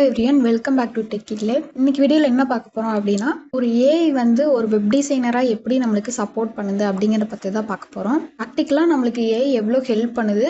Everyone welcome back to டெக்கிட்ல இன்னைக்கு வீடியோவில் என்ன பார்க்க போகிறோம் அப்படின்னா ஒரு ஏஐ வந்து ஒரு வெப் டிசைனராக எப்படி நம்மளுக்கு சப்போர்ட் பண்ணுது அப்படிங்கிறத பற்றி தான் பார்க்க போகிறோம் ப்ராக்டிக்கலாக நம்மளுக்கு ஏஐ எவ்வளோ ஹெல்ப் பண்ணுது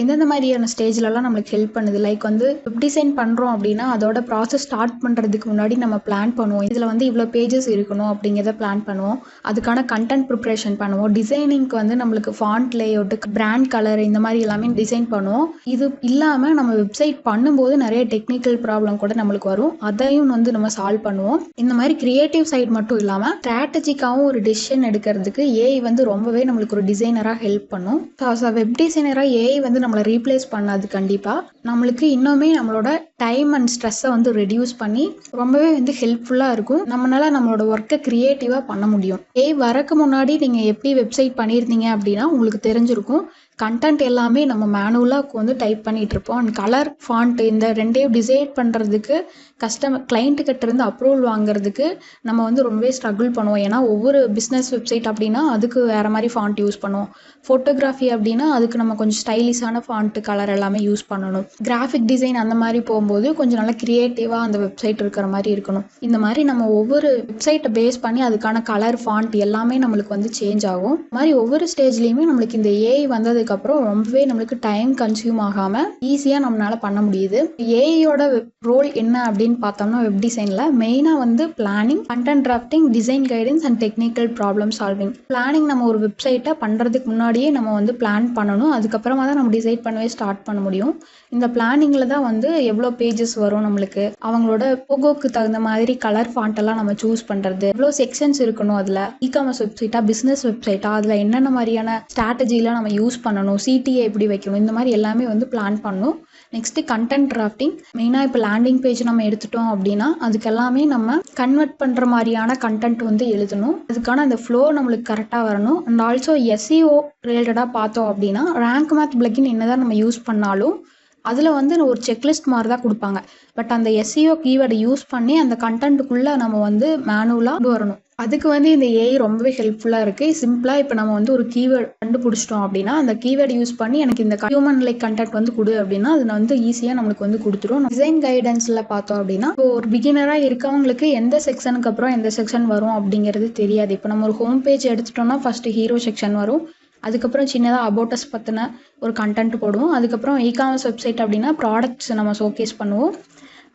எந்தெந்த மாதிரியான ஸ்டேஜ்லலாம் நம்மளுக்கு ஹெல்ப் பண்ணுது? லைக் வந்து வெப் டிசைன் பண்ணுறோம் அப்படின்னா அதோட ப்ராசஸ் ஸ்டார்ட் பண்ணுறதுக்கு முன்னாடி நம்ம பிளான் பண்ணுவோம். இதில் வந்து இவ்வளோ பேஜஸ் இருக்கணும் அப்படிங்கிறத பிளான் பண்ணுவோம். அதுக்கான கண்டென்ட் ப்ரிப்ரேஷன் பண்ணுவோம். டிசைனிங்க்கு வந்து நம்மளுக்கு ஃபாண்ட் லேஅவுட்டு பிராண்ட் கலர் இந்த மாதிரி எல்லாமே டிசைன் பண்ணுவோம். இது இல்லாமல் நம்ம வெப்சைட் பண்ணும்போது நிறைய டெக்னிக்கல் ப்ராப்ளம் கூட நம்மளுக்கு வரும். அதையும் வந்து நம்ம சால்வ் பண்ணுவோம். இந்த மாதிரி கிரியேட்டிவ் சைட் மட்டும் இல்லாமல் ஸ்ட்ராட்டஜிக்காகவும் ஒரு டிசிஷன் எடுக்கிறதுக்கு ஏஐ வந்து ரொம்பவே நம்மளுக்கு ஒரு டிசைனராக ஹெல்ப் பண்ணும். ஸோ வெப் டிசைனராக ஏஐ வந்து நம்மளை ரீப்ளேஸ் பண்ணாது கண்டிப்பாக நம்மளுக்கு இன்னுமே நம்மளோட டைம் அண்ட் ஸ்ட்ரெஸ்ஸை வந்து ரெடியூஸ் பண்ணி ரொம்பவே வந்து ஹெல்ப்ஃபுல்லாக இருக்கும். நம்மளால நம்மளோட ஒர்க்கை க்ரியேட்டிவாக பண்ண முடியும். ஏய் வரக்கு முன்னாடி நீங்கள் எப்படி வெப்சைட் பண்ணியிருந்தீங்க அப்படின்னா உங்களுக்கு தெரிஞ்சிருக்கும். கண்டென்ட் எல்லாமே நம்ம மேனுவலாக வந்து டைப் பண்ணிகிட்டு இருப்போம். அண்ட் கலர் ஃபாண்ட்டு இந்த ரெண்டையும் டிசைட் பண்ணுறதுக்கு கஸ்டமர் கிளைண்ட்டுக்கிட்ட இருந்து அப்ரூவல் வாங்குறதுக்கு நம்ம வந்து ரொம்பவே ஸ்ட்ரகிள் பண்ணுவோம். ஏன்னா ஒவ்வொரு பிஸ்னஸ் வெப்சைட் அப்படின்னா அதுக்கு வேறு மாதிரி ஃபாண்ட் யூஸ் பண்ணுவோம். ஃபோட்டோகிராஃபி அப்படின்னா அதுக்கு நம்ம கொஞ்சம் ஸ்டைலிஷான ஃபாண்ட்டு கலர் எல்லாமே யூஸ் பண்ணணும். கிராஃபிக் டிசைன் அந்த மாதிரி போகும்போது கொஞ்சம் நல்லா க்ரியேட்டிவாக அந்த வெப்சைட் இருக்கிற மாதிரி இருக்கணும். இந்த மாதிரி நம்ம ஒவ்வொரு வெப்சைட்டை பேஸ் பண்ணி அதுக்கான கலர் ஃபாண்ட் எல்லாமே நம்மளுக்கு வந்து சேஞ்ச் ஆகும். மாதிரி ஒவ்வொரு ஸ்டேஜ்லேயுமே நம்மளுக்கு இந்த ஏஐ வந்தது வந்ததுக்கப்புறம் ரொம்பவே நம்மளுக்கு டைம் கன்சியூம் ஆகாமல் ஈஸியாக நம்மளால் பண்ண முடியுது. ஏஐயோட ரோல் என்ன அப்படின்னு பார்த்தோம்னா வெப் டிசைனில் மெயினாக வந்து planning content drafting design guidance and technical problem solving planning நம்ம ஒரு வெப்சைட்டை பண்ணுறதுக்கு முன்னாடியே நம்ம வந்து பிளான் பண்ணணும். அதுக்கப்புறமா தான் நம்ம டிசைட் பண்ணவே ஸ்டார்ட் பண்ண முடியும். இந்த பிளானிங்கில் தான் வந்து எவ்வளோ பேஜஸ் வரும் நம்மளுக்கு? அவங்களோட போகோக்கு தகுந்த மாதிரி கலர் ஃபாண்ட் எல்லாம் நம்ம சூஸ் பண்ணுறது எவ்வளோ செக்ஷன்ஸ் இருக்கணும் அதில்? இ காமர்ஸ் வெப்சைட்டா பிஸ்னஸ் வெப்சைட்டா அதில் என்னென்ன மாதிரியான ஸ்ட்ராட்டஜிலாம் நம்ம யூஸ் பண்ணணும் சிடிஏ எப்படி வைக்கணும் இந்த மாதிரி எல்லாமே வந்து பிளான் பண்ணணும் நெக்ஸ்ட்டு கண்டென்ட் டிராஃப்டிங் மெயினாக இப்போ லேண்டிங் பேஜ் நம்ம எடுத்துட்டோம் அப்படின்னா அதுக்கு எல்லாமே நம்ம கன்வெர்ட் பண்ணுற மாதிரியான கண்டென்ட் வந்து எழுதணும். அதுக்கான அந்த ஃப்ளோ நம்மளுக்கு கரெக்டாக வரணும். அண்ட் ஆல்சோ எஸ்இஓ ரிலேட்டடாக பார்த்தோம் அப்படின்னா ரேங்க் மேத் பிளக்கின் என்னதான் நம்ம யூஸ் பண்ணாலும் அதில் வந்து ஒரு செக்லிஸ்ட் மாதிரி தான் கொடுப்பாங்க. பட் அந்த எஸ்இஓ கீவேர்டை யூஸ் பண்ணி அந்த கண்டென்ட்டுக்குள்ளே நம்ம வந்து மேனுவலாக வரணும். அதுக்கு வந்து இந்த ஏஐ ரொம்பவே ஹெல்ப்ஃபுல்லாக இருக்குது சிம்பிளாக இப்போ நம்ம வந்து ஒரு கீவேர்டு கண்டுபிடிச்சிட்டோம் அப்படின்னா அந்த கீவேர்டு யூஸ் பண்ணி எனக்கு இந்த ஹியூமன் லைக் கண்டென்ட் வந்து கொடு அப்படின்னா அது வந்து ஈஸியாக நம்மளுக்கு வந்து கொடுத்துரும். டிசைன் கைடன்ஸில் பார்த்தோம் அப்படின்னா இப்போ ஒரு பிகினராக இருக்கவங்களுக்கு எந்த செக்ஷனுக்கு அப்புறம் எந்த செக்ஷன் வரும் அப்படிங்கிறது தெரியாது. இப்போ நம்ம ஒரு ஹோம் பேஜ் எடுத்துட்டோம்னா ஃபஸ்ட்டு ஹீரோ செக்ஷன் வரும். அதுக்கப்புறம் சின்னதாக அபோட்டஸ் பற்றின ஒரு கண்டென்ட் போடுவோம். அதுக்கப்புறம் இ காமர்ஸ் வெப்சைட் அப்படின்னா ப்ராடக்ட்ஸ் நம்ம ஷோகேஸ் பண்ணுவோம்.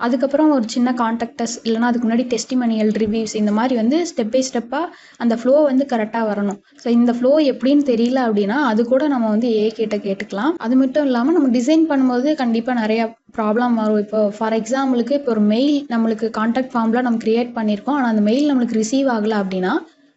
அதுக்கப்புறம் ஒரு சின்ன கான்டாக்டஸ் இல்லைனா அதுக்கு முன்னாடி டெஸ்டிமனியல் ரிவ்யூஸ் இந்த மாதிரி வந்து ஸ்டெப் பை ஸ்டெப்பாக அந்த ஃப்ளோ வந்து கரெக்டாக வரணும். ஸோ இந்த ஃப்ளோ எப்படின்னு தெரியல அப்படின்னா அது கூட நம்ம வந்து ஏ கிட்ட கேட்டுக்கலாம். அது மட்டும் இல்லாமல் நம்ம டிசைன் பண்ணும்போது கண்டிப்பாக நிறையா ப்ராப்ளம் வரும். இப்போ ஃபார் எக்ஸாம்பிளுக்கு இப்போ ஒரு மெயில் நம்மளுக்கு கான்டாக்ட் ஃபார்ம்லாம் நம்ம க்ரியேட் பண்ணியிருக்கோம். ஆனால் அந்த மெயில் நம்மளுக்கு ரிசீவ் ஆகலை அப்படின்னா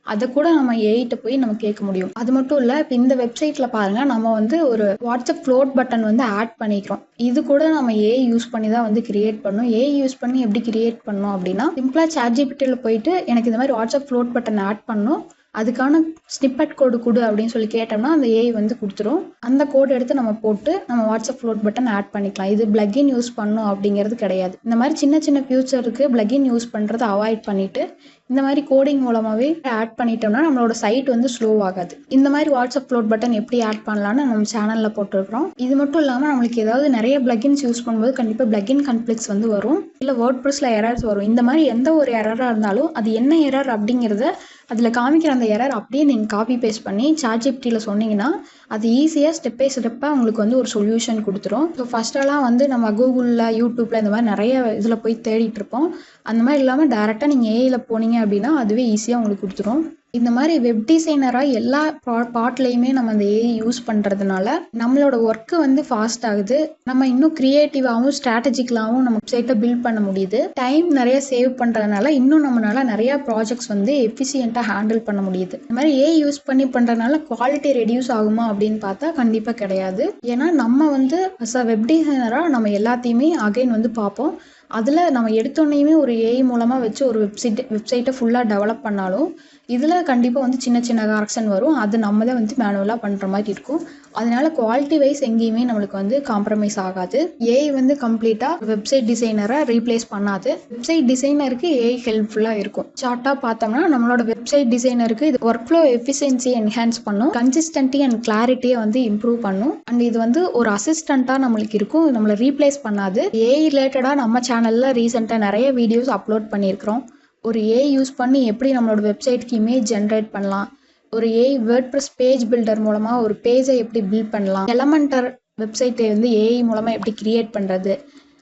அதை கூட நம்ம ஏஐட்ட போய் நம்ம கேட்க முடியும். அது மட்டும் இல்லை இப்போ இந்த வெப்சைட்டில் பாருங்கள் நம்ம வந்து ஒரு வாட்ஸ்அப் ஃப்ளோட் பட்டன் வந்து ஆட் பண்ணிக்கிறோம். இது கூட நம்ம ஏஐ யூஸ் பண்ணி தான் வந்து கிரியேட் பண்ணோம். ஏஐ யூஸ் பண்ணி எப்படி கிரியேட் பண்ணோம் அப்படின்னா சிம்பிளா சாட் ஜிபிட்டியில் போயிட்டு எனக்கு இந்த மாதிரி வாட்ஸ்அப் ஃப்ளோட் பட்டன் ஆட் பண்ணணும் அதுக்கான ஸ்னிப்பட் கோடு கொடு அப்படின்னு சொல்லி கேட்டோம்னா அந்த ஏஐ வந்து கொடுத்துரும். அந்த கோடு எடுத்து நம்ம போட்டு நம்ம வாட்ஸ்அப் ஃப்ளோட் பட்டன் ஆட் பண்ணிக்கலாம். இது பிளக்இன் யூஸ் பண்ணும் அப்படிங்கிறது கிடையாது. இந்த மாதிரி சின்ன சின்ன ஃபியூச்சருக்கு பிளக்இன் யூஸ் பண்ணுறதை அவாய்ட் பண்ணிவிட்டு இந்த மாதிரி கோடிங் மூலமாகவே ஆட் பண்ணிட்டோம்னா நம்மளோட சைட் வந்து ஸ்லோ ஆகாது. இந்த மாதிரி வாட்ஸ்அப் ஃப்ளோட் பட்டன் எப்படி ஆட் பண்ணலான்னு நம்ம சேனலில் போட்டிருக்கிறோம். இது மட்டும் இல்லாமல் நம்மளுக்கு ஏதாவது நிறைய பிளகின்ஸ் யூஸ் பண்ணும்போது கண்டிப்பாக பிளகின் கன்ஃப்ளிக்ஸ் வந்து வரும். இல்லை வேர்ட் ப்ரெஸில் எரர்ஸ் வரும். இந்த மாதிரி எந்த ஒரு எரராக இருந்தாலும் அது என்ன எரர் அப்படிங்கிறத அதில் காமிக்கிற அந்த எரர் அப்படியே நீங்கள் காப்பி பேஸ்ட் பண்ணி சாட்ஜிப்டியில் சொன்னீங்கன்னா அது ஈஸியாக ஸ்டெப் பை ஸ்டெப்பாக உங்களுக்கு வந்து ஒரு சொல்யூஷன் கொடுத்துரும். ஸோ ஃபஸ்ட்டெல்லாம் வந்து நம்ம கூகுளில் யூடியூப்பில் இந்த மாதிரி நிறைய இதில் போய் தேடிட்டு இருப்போம். அந்த மாதிரி இல்லாமல் டேரெக்டாக நீங்கள் ஏஐயில் போனீங்க அப்படின்னா அதுவே ஈஸியாக உங்களுக்கு கொடுத்துரும். இந்த மாதிரி வெப் டிசைனராக எல்லா பா பார்ட்லேயுமே நம்ம அந்த ஏஐ யூஸ் பண்ணுறதுனால நம்மளோட ஒர்க்கு வந்து ஃபாஸ்ட் ஆகுது. நம்ம இன்னும் க்ரியேட்டிவாகவும் ஸ்ட்ராட்டஜிக்கலாகவும் நம்ம வெப்சைட்டை பில்ட் பண்ண முடியுது. டைம் நிறைய சேவ் பண்ணுறதுனால இன்னும் நம்மளால நிறையா ப்ராஜெக்ட்ஸ் வந்து எஃபிஷியண்ட்டாக ஹேண்டில் பண்ண முடியுது. இந்த மாதிரி ஏஐ யூஸ் பண்ணி பண்ணுறதுனால குவாலிட்டி ரெடியூஸ் ஆகுமா அப்படின்னு பார்த்தா கண்டிப்பாக கிடையாது. ஏன்னா நம்ம வந்து அஸ் அ வெப் டிசைனராக நம்ம எல்லாத்தையுமே அகைன் வந்து பார்ப்போம். அதில் நம்ம எடுத்தோடனையுமே ஒரு ஏஐ மூலமாக வச்சு ஒரு வெப்சைட் வெப்சைட்டை ஃபுல்லாக டெவலப் பண்ணாலும் இதில் கண்டிப்பாக வந்து சின்ன சின்ன கரெக்ஷன் வரும். அது நம்ம தான் வந்து மேனுவலாக பண்ணுற மாதிரி இருக்கும். அதனால குவாலிட்டி வைஸ் எங்கேயுமே நம்மளுக்கு வந்து காம்ப்ரமைஸ் ஆகாது. ஏஐ வந்து கம்ப்ளீட்டாக வெப்சைட் டிசைனரை ரீப்ளேஸ் பண்ணாது. வெப்சைட் டிசைனருக்கு ஏஐ ஹெல்ப்ஃபுல்லாக இருக்கும். ஷார்ட்டாக பார்த்தோம்னா நம்மளோட வெப்சைட் டிசைனருக்கு இது ஒர்க் ஃப்ளோ எஃபிஷியன்சி என்ஹான்ஸ் பண்ணும் கன்சிஸ்டன்டி அண்ட் கிளாரிட்டியை வந்து இம்ப்ரூவ் பண்ணும். அண்ட் இது வந்து ஒரு அசிஸ்டண்ட்டாக நம்மளுக்கு இருக்கும். நம்மளை ரீப்ளேஸ் பண்ணாது. ஏஐ ரிலேட்டடாக நம்ம சேனல் சேனலில் ரீசெண்டாக நிறைய வீடியோஸ் அப்லோட் பண்ணியிருக்கிறோம். ஒரு ஏஐ யூஸ் பண்ணி எப்படி நம்மளோட வெப்சைட்க்கு இமேஜ் ஜென்ரேட் பண்ணலாம். ஒரு ஏஐ வேர்ட்ப்ரெஸ் பேஜ் பில்டர் மூலமாக ஒரு பேஜை எப்படி பில்ட் பண்ணலாம். எலமெண்டர் வெப்சைட்டை வந்து ஏஐ மூலமாக எப்படி கிரியேட் பண்ணுறது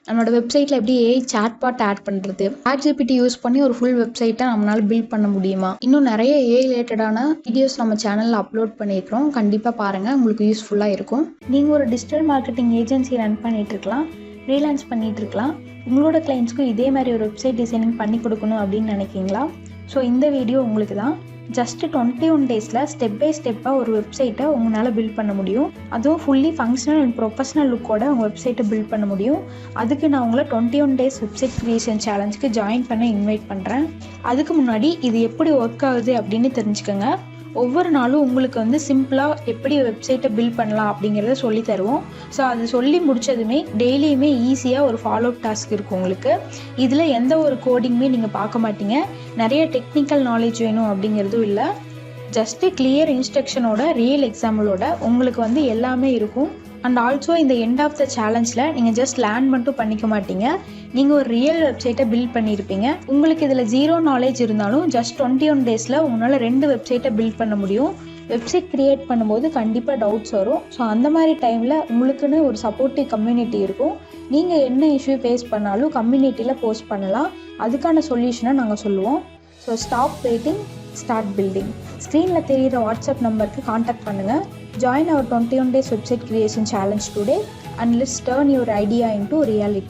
நம்மளோட வெப்சைட்டில் எப்படி ஏஐ சாட்பாட் ஆட் பண்ணுறது ஜிபிடி யூஸ் பண்ணி ஒரு ஃபுல் வெப்சைட்டை நம்மளால் பில்ட் பண்ண முடியுமா? இன்னும் நிறைய ஏஐ ரிலேட்டடான வீடியோஸ் நம்ம சேனலில் அப்லோட் பண்ணியிருக்கிறோம். கண்டிப்பாக பாருங்கள் உங்களுக்கு யூஸ்ஃபுல்லாக இருக்கும். நீங்கள் ஒரு டிஜிட்டல் மார்க்கெட்டிங் ஏஜென்சி ரன் பண்ணிட்டு இருக்கலாம். ஃப்ரீலான்ஸ் பண்ணிட்டு இருக்கலாம் உங்களோட கிளைண்ட்ஸ்க்கும் இதே மாதிரி ஒரு வெப்சைட் டிசைனிங் பண்ணி கொடுக்கணும் அப்படின்னு நினைக்கிங்களா ஸோ இந்த வீடியோ உங்களுக்கு தான். ஜஸ்ட் டுவெண்ட்டி ஒன் டேஸில் ஸ்டெப் பை ஸ்டெப்பாக ஒரு வெப்சைட்டை உங்களால் பில்ட் பண்ண முடியும். அதுவும் ஃபுல்லி ஃபங்க்ஷனல் அண்ட் ப்ரொஃபஷனல் லுக்கோட உங்கள் வெப்சைட்டை பில்ட் பண்ண முடியும். அதுக்கு நான் உங்களை twenty one days website creation சேலஞ்சுக்கு join பண்ண இன்வைட் பண்ணுறேன் அதுக்கு முன்னாடி இது எப்படி ஒர்க் ஆகுது அப்படின்னு தெரிஞ்சுக்கோங்க. ஒவ்வொரு நாளும் உங்களுக்கு வந்து சிம்பிளாக எப்படி வெப்சைட்டை பில்ட் பண்ணலாம் அப்படிங்கிறத சொல்லி தருவோம். ஸோ அது சொல்லி முடிச்சதுமே டெய்லியுமே ஈஸியாக ஒரு ஃபாலோ அப் டாஸ்க் இருக்கும் உங்களுக்கு. இதில் எந்த ஒரு கோடிங்குமே நீங்கள் பார்க்க மாட்டீங்க. நிறைய டெக்னிக்கல் நாலேஜ் வேணும் அப்படிங்கிறதும் இல்லை. ஜஸ்ட்டு கிளியர் இன்ஸ்ட்ரக்ஷனோட ரியல் எக்ஸாம்பிளோட உங்களுக்கு வந்து எல்லாமே இருக்கும். அண்ட் ஆல்சோ இந்த எண்ட் ஆஃப் த சேலஞ்சில் நீங்கள் ஜஸ்ட் லேர்ன் மட்டும் பண்ணிக்க மாட்டீங்க. நீங்கள் ஒரு ரியல் வெப்சைட்டை பில்ட் பண்ணியிருப்பீங்க உங்களுக்கு இதில் ஜீரோ நாலேஜ் இருந்தாலும் ஜஸ்ட் டுவெண்ட்டி ஒன் டேஸில் உங்களால் ரெண்டு வெப்சைட்டை பில்ட் பண்ண முடியும். வெப்சைட் க்ரியேட் பண்ணும்போது கண்டிப்பாக டவுட்ஸ் வரும். ஸோ அந்த மாதிரி டைமில் உங்களுக்குன்னு ஒரு சப்போர்ட்டிவ் கம்யூனிட்டி இருக்கும். நீங்கள் என்ன இஷ்யூ ஃபேஸ் பண்ணாலும் கம்யூனிட்டியில் போஸ்ட் பண்ணலாம். அதுக்கான சொல்யூஷனை நாங்கள் சொல்லுவோம். So stop waiting start building ஸ்க்ரீனில் தெரிகிற வாட்ஸ்அப் நம்பருக்கு காண்டாக்ட் பண்ணுங்கள் Join our 21 days website creation challenge today and let's turn your idea into reality.